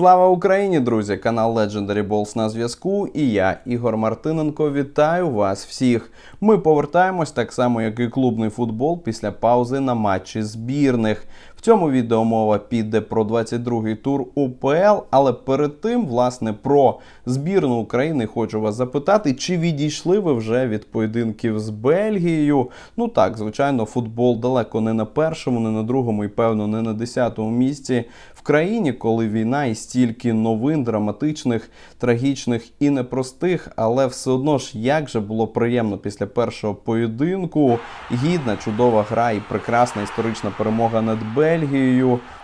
Слава Україні, друзі! Канал Legendary Balls на зв'язку. І я, Ігор Мартиненко, вітаю вас всіх. Ми повертаємось так само, як і клубний футбол після паузи на матчі збірних. В цьому відео мова піде про 22-й тур УПЛ, але перед тим, власне, про збірну України хочу вас запитати, чи відійшли ви вже від поєдинків з Бельгією? Ну так, звичайно, футбол далеко не на першому, не на другому і певно не на десятому місці в країні, коли війна і стільки новин драматичних, трагічних і непростих, але все одно ж як же було приємно після першого поєдинку. Гідна, чудова гра і прекрасна історична перемога над Бельгією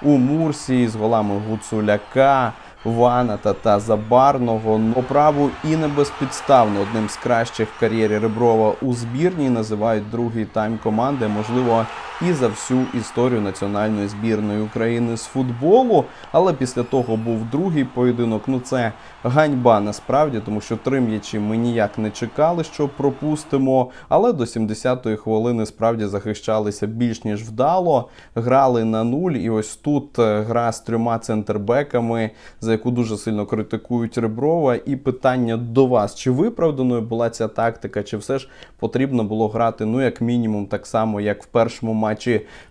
у Мурсії з голами Гуцуляка. Ваната та Забарного оправу і не безпідставно одним з кращих в кар'єрі Реброва у збірній називають другий тайм команди, можливо, і за всю історію національної збірної України з футболу. Але після того був другий поєдинок. Ну це ганьба насправді, тому що три м'ячі ми ніяк не чекали, що пропустимо. Але до 70-ї хвилини справді захищалися більш ніж вдало. Грали на нуль, і ось тут е, гра з трьома центрбеками, за яку дуже сильно критикують Реброва. І питання до вас: чи виправданою була ця тактика, чи все ж потрібно було грати, ну як мінімум, так само, як в першому матчі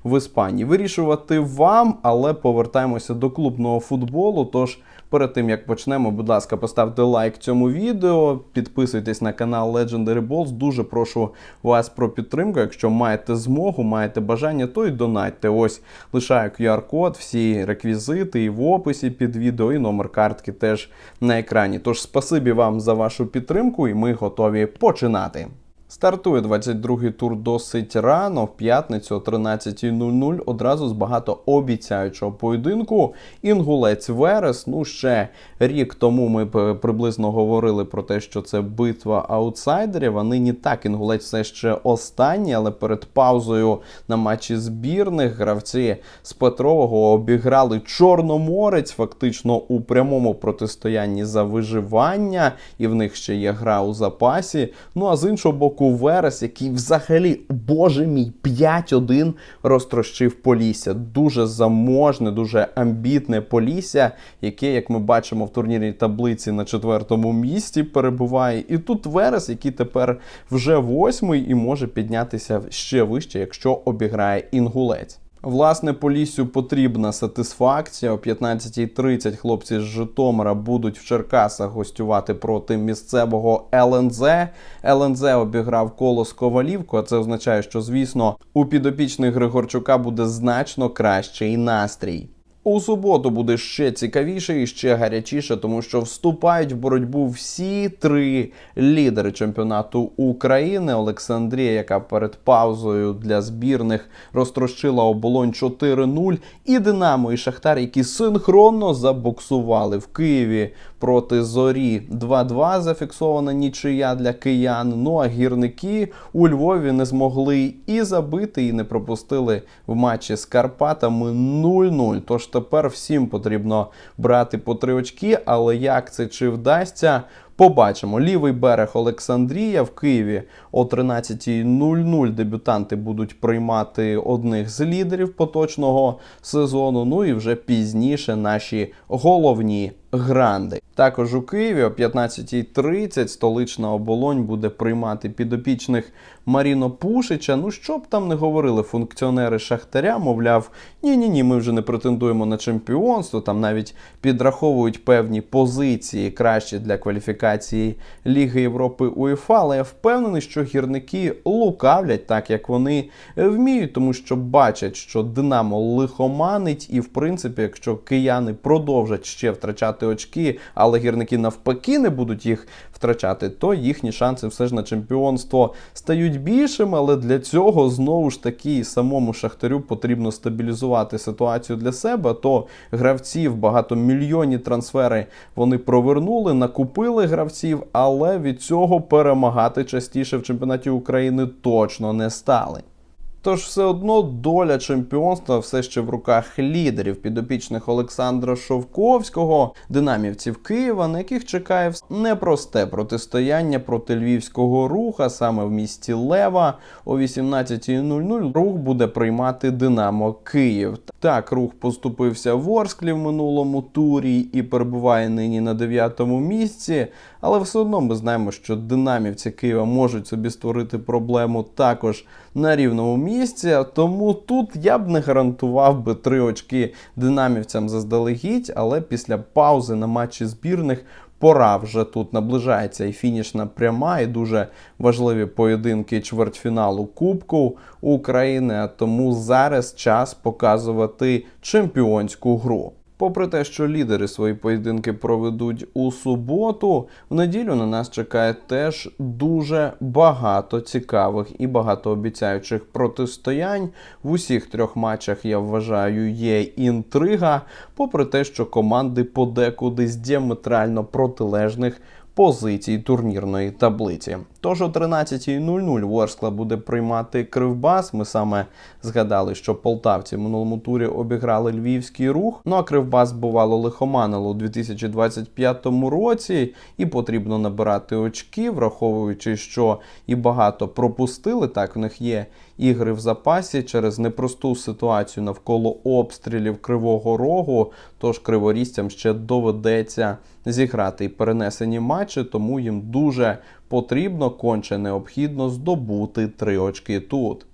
в Іспанії? Вирішувати вам, але повертаємося до клубного футболу. Тож. Перед тим як почнемо, будь ласка, поставте лайк цьому відео, підписуйтесь на канал Legendary Balls. Дуже прошу вас про підтримку. Якщо маєте змогу, маєте бажання, то й донатьте. Ось лишаю QR-код, всі реквізити і в описі під відео, і номер картки теж на екрані. Тож спасибі вам за вашу підтримку, і ми готові починати. Стартує 22-й тур досить рано, в п'ятницю о 13.00, одразу з багато обіцяючого поєдинку. Інгулець Верес. Ну ще рік тому ми приблизно говорили про те, що це битва аутсайдерів. А нині так інгулець все ще останній, але перед паузою на матчі збірних гравці з Петрового обіграли Чорноморець, фактично у прямому протистоянні за виживання, і в них ще є гра у запасі. Ну а з іншого боку, Верес, який взагалі, боже мій, 5-1 розтрощив Полісся. Дуже заможне, дуже амбітне Полісся, яке, як ми бачимо в турнірній таблиці на четвертому місці, перебуває. І тут Верес, який тепер вже восьмий і може піднятися ще вище, якщо обіграє інгулець. Власне, Поліссю потрібна сатисфакція. О 15.30 хлопці з Житомира будуть в Черкасах гостювати проти місцевого ЛНЗ. ЛНЗ обіграв коло з Ковалівку, а це означає, що, звісно, у підопічних Григорчука буде значно кращий настрій. У суботу буде ще цікавіше і ще гарячіше, тому що вступають в боротьбу всі три лідери чемпіонату України. Олександрія, яка перед паузою для збірних розтрощила оболонь 4-0, і Динамо і Шахтар, які синхронно забоксували в Києві проти зорі 2-2 зафіксована нічия для киян. Ну а гірники у Львові не змогли і забити, і не пропустили в матчі з Карпатами 0-0. Тож тепер всім потрібно брати по три очки, але як це чи вдасться? Побачимо лівий берег Олександрія в Києві о 13.00 дебютанти будуть приймати одних з лідерів поточного сезону. Ну і вже пізніше наші головні гранди. Також у Києві о 15.30 столична оболонь буде приймати підопічних Маріно Пушича. Ну що б там не говорили функціонери Шахтаря, мовляв, ні-ні ні, ми вже не претендуємо на чемпіонство. Там навіть підраховують певні позиції кращі для кваліфікації Ліги Європи УЄФА. Але я впевнений, що гірники лукавлять так, як вони вміють, тому що бачать, що Динамо лихоманить, і в принципі, якщо кияни продовжать ще втрачати очки, але гірники навпаки не будуть їх втрачати, то їхні шанси все ж на чемпіонство стають більшими. Але для цього знову ж таки самому Шахтарю потрібно стабілізувати ситуацію для себе. То гравців багатомільйонні трансфери вони провернули, накупили гравців, але від цього перемагати частіше в чемпіонаті України точно не стали. Тож все одно доля чемпіонства все ще в руках лідерів підопічних Олександра Шовковського, динамівців Києва, на яких чекає непросте протистояння проти львівського руха саме в місті Лева о 18.00 рух буде приймати Динамо Київ. Так, рух поступився в Орсклі в минулому турі і перебуває нині на дев'ятому місці. Але все одно ми знаємо, що динамівці Києва можуть собі створити проблему також на рівному місці. Тому тут я б не гарантував би три очки динамівцям заздалегідь, але після паузи на матчі збірних. Пора вже тут наближається і фінішна пряма, і дуже важливі поєдинки чвертьфіналу Кубку України. Тому зараз час показувати чемпіонську гру. Попри те, що лідери свої поєдинки проведуть у суботу, в неділю на нас чекає теж дуже багато цікавих і багатообіцяючих протистоянь. В усіх трьох матчах я вважаю є інтрига, попри те, що команди подекуди з діаметрально протилежних позицій турнірної таблиці. Тож о 13.00 Ворскла буде приймати Кривбас. Ми саме згадали, що полтавці в минулому турі обіграли львівський рух. Ну а Кривбас бувало лихоманило у 2025 році, і потрібно набирати очки, враховуючи, що і багато пропустили. Так в них є ігри в запасі через непросту ситуацію навколо обстрілів Кривого Рогу. Тож криворізцям ще доведеться зіграти і перенесені матчі, тому їм дуже потрібно конче необхідно здобути три очки тут.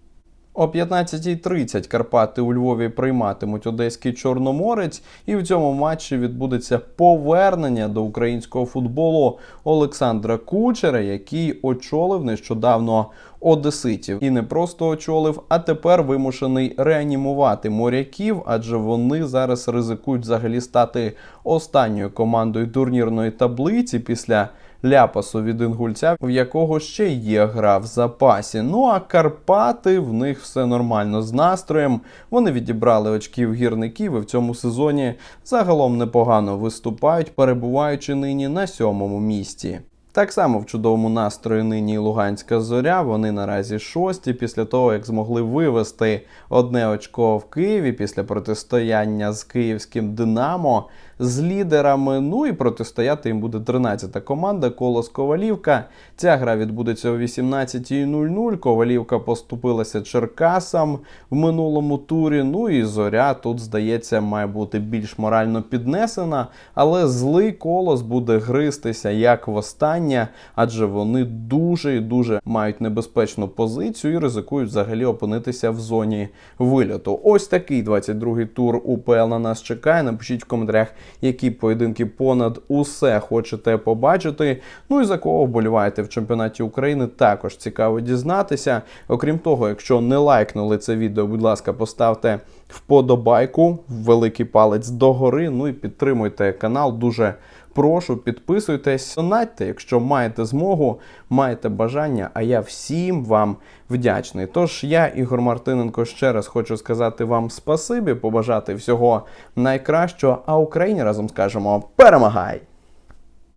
О 15.30 Карпати у Львові прийматимуть одеський Чорноморець, і в цьому матчі відбудеться повернення до українського футболу Олександра Кучера, який очолив нещодавно одеситів. І не просто очолив, а тепер вимушений реанімувати моряків, адже вони зараз ризикують взагалі стати останньою командою турнірної таблиці після ляпасу від інгульця, в якого ще є гра в запасі. Ну а Карпати в них все нормально з настроєм. Вони відібрали очків гірників і в цьому сезоні загалом непогано виступають, перебуваючи нині на сьомому місці. Так само в чудовому настрої нині Луганська зоря. Вони наразі шості після того, як змогли вивести одне очко в Києві після протистояння з київським Динамо з лідерами. Ну і протистояти їм буде 13-та команда Колос Ковалівка. Ця гра відбудеться о 18.00. Ковалівка поступилася Черкасам в минулому турі. Ну і зоря тут, здається, має бути більш морально піднесена, але злий колос буде гристися як востаннє, адже вони дуже і дуже мають небезпечну позицію і ризикують взагалі опинитися в зоні вильоту. Ось такий 22-й тур УПЛ на нас чекає. Напишіть в коментарях, які поєдинки понад усе хочете побачити. Ну і за кого вболіваєте в чемпіонаті України, також цікаво дізнатися. Окрім того, якщо не лайкнули це відео, будь ласка, поставте вподобайку, великий палець догори. Ну і підтримуйте канал. Дуже прошу, підписуйтесь, донатьте, якщо маєте змогу, маєте бажання. А я всім вам вдячний. Тож я, Ігор Мартиненко, ще раз хочу сказати вам спасибі, побажати всього найкращого. А Україні разом скажемо перемагай!